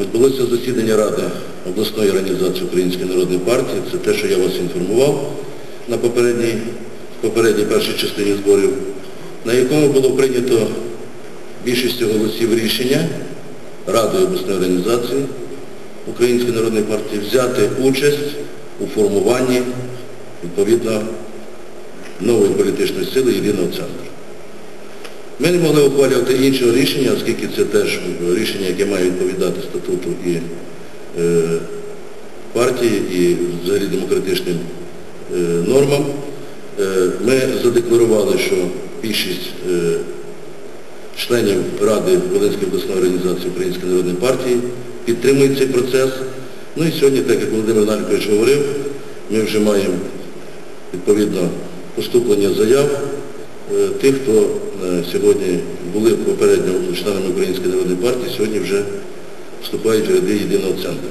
відбулося засідання Ради обласної організації Української народної партії. Це те, що я вас інформував на попередній, попередній першій частині зборів, на якому було прийнято більшістю голосів рішення Радою обласної організації Української народної партії взяти участь у формуванні відповідно нової політичної сили єдиного центру. Ми не могли ухвалювати іншого рішення, оскільки це теж рішення, яке має відповідати статуту і е, партії, і взагалі демократичним е, нормам. Е, ми задекларували, що більшість е, членів Ради Волинської обласної організації Української народної партії підтримують цей процес. Ну і сьогодні, так як Володимир Наркович говорив, ми вже маємо відповідно поступлення заяв е, тих, хто е, сьогодні були попередньо членами Української народної партії, сьогодні вже вступають в ряди єдиного центру.